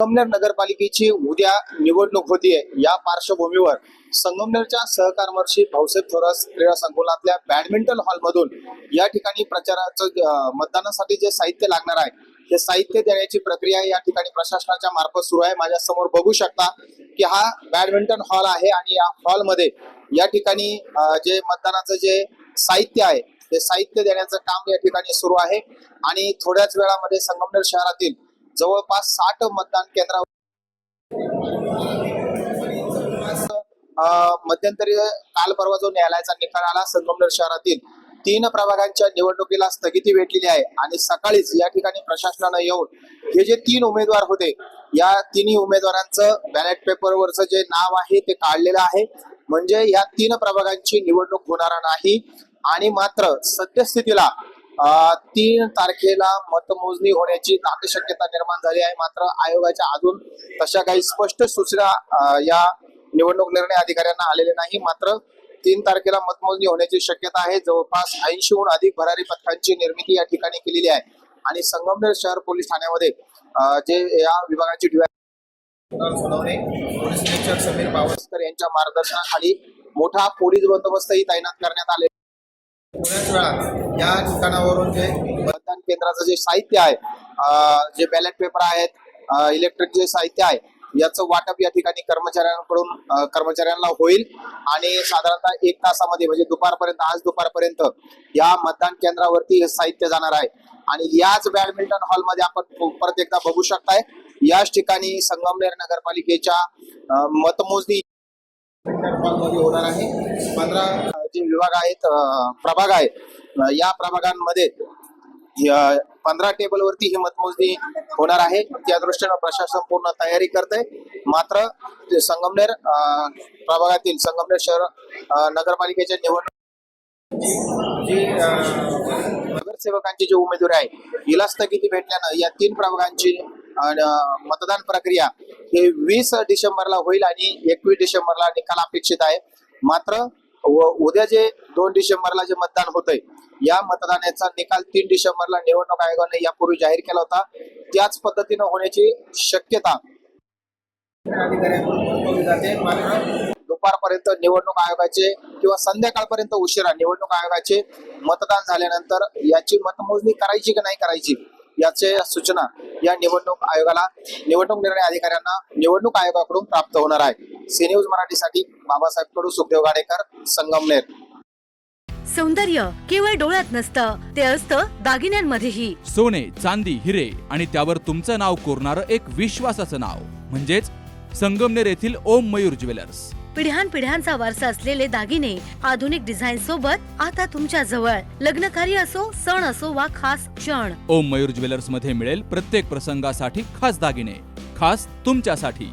संगमनेर नगरपालिकेची उद्या निवडणूक होतीये. या पार्श्वभूमीवर संगमनेरच्या सहकारमर्शी भाऊसाहेब थोरात क्रीडा संकुलातल्या बॅडमिंटन हॉलमधून या ठिकाणी प्रचाराचं मतदानासाठी जे साहित्य लागणार आहे हे साहित्य देण्याची प्रक्रिया या ठिकाणी प्रशासनाच्या मार्फत सुरू आहे. माझ्यासमोर बघू शकता की हा बॅडमिंटन हॉल आहे आणि या हॉलमध्ये या ठिकाणी जे मतदानाचं जे साहित्य आहे ते साहित्य देण्याचं काम या ठिकाणी सुरू आहे. आणि थोड्याच वेळामध्ये संगमनेर शहरातील जवळपास साठ मतदान केंद्रावर मध्यंतरी काल परवा जो न्यायालयाचा निकाल आला संगमनेर शहरातील तीन प्रभागांच्या निवडणुकीला स्थगिती भेटलेली आहे आणि सकाळीच या ठिकाणी प्रशासनानं येऊन हे जे तीन उमेदवार होते या तिन्ही उमेदवारांचं बॅलेट पेपरवरचं जे नाव आहे ते काढलेलं आहे. म्हणजे या तीन प्रभागांची निवडणूक होणार नाही आणि मात्र सद्यस्थितीला तीन तारखेला मतमोजणी होण्याची दाट शक्यता निर्माण झाली आहे. मात्र आयोगाच्या अजून तशा काही स्पष्ट सूचना या निवडणूक निर्णय अधिकाऱ्यांना आलेले नाही. मात्र तीन तारखेला मतमोजणी होण्याची शक्यता आहे. जवळपास ऐंशीहून अधिक भरारी पथकांची निर्मिती या ठिकाणी केलेली आहे. आणि संगमनेर शहर पोलीस ठाण्यामध्ये जे या विभागाची सोनवणे पोलीस निरीक्षक समीर बावस्कर यांच्या मार्गदर्शनाखाली मोठा पोलीस बंदोबस्तही तैनात करण्यात आले या ठिकाणावरून जे मतदान केंद्राचं जे साहित्य आहे जे बॅलेट पेपर आहेत इलेक्ट्रिक जे साहित्य आहे याचं वाटप या ठिकाणी कर्मचाऱ्यांकडून कर्मचाऱ्यांना होईल. आणि साधारणतः एक तासामध्ये म्हणजे दुपारपर्यंत आज दुपारपर्यंत या मतदान केंद्रावरती हे साहित्य जाणार आहे. आणि याच बॅडमिंटन हॉलमध्ये आपण परत एकदा बघू शकताय याच ठिकाणी संगमनेर नगरपालिकेच्या मतमोजणी हॉलमध्ये होणार आहे. पंधरा तीन जे विभाग आहेत प्रभाग आहेत. या प्रभागांमध्ये पंधरा टेबलवरती ही मतमोजणी होणार आहे. त्या दृष्टीनं प्रशासन पूर्ण तयारी करते मात्र संगमनेर प्रभागातील संगमनेर शहर नगरपालिकेच्या निवडणूक जी नगरसेवकांची जी उमेदवारी आहे हिला स्थगिती भेटल्यानं या तीन प्रभागांची मतदान प्रक्रिया हे वीस डिसेंबरला होईल आणि एकवीस डिसेंबरला निकाल अपेक्षित आहे. मात्र व- उद्या जे दोन डिसेंबरला जे मतदान होतंय या मतदानाचा निकाल तीन डिसेंबरला निवडणूक आयोगाने यापूर्वी जाहीर केला होता. त्याच पद्धतीनं होण्याची शक्यता दुपारपर्यंत निवडणूक आयोगाचे किंवा संध्याकाळपर्यंत उशिरा निवडणूक आयोगाचे मतदान झाल्यानंतर याची मतमोजणी करायची की नाही करायची याचे सूचना या निवडणूक आयोगाला निवडणूक निर्णय अधिकाऱ्यांना निवडणूक आयोगाकडून प्राप्त होणार आहे. सी न्यूज मराठीसाठी बाबासाहेब कडू सुखदेव गाडेकर संगमनेर सौंदर्य केवळ डोळ्यात नसतं ते असतं दागिन्यांमध्येही. सोने चांदी हिरे आणि त्यावर तुमचं नाव कोरणारं एक विश्वासाचं नाव. म्हणजेच संगमनेर येथील ओम मयूर ज्वेलर्स. पिढ्यानपिढ्यांचा वारसा असलेले दागिने आधुनिक डिझाईन सोबत आता तुमच्या जवळ. लग्न कार्य असो सण असो वा खास क्षण. ओम मयूर ज्वेलर्समध्ये मिळेल प्रत्येक प्रसंगासाठी खास दागिने. खास तुमच्यासाठी.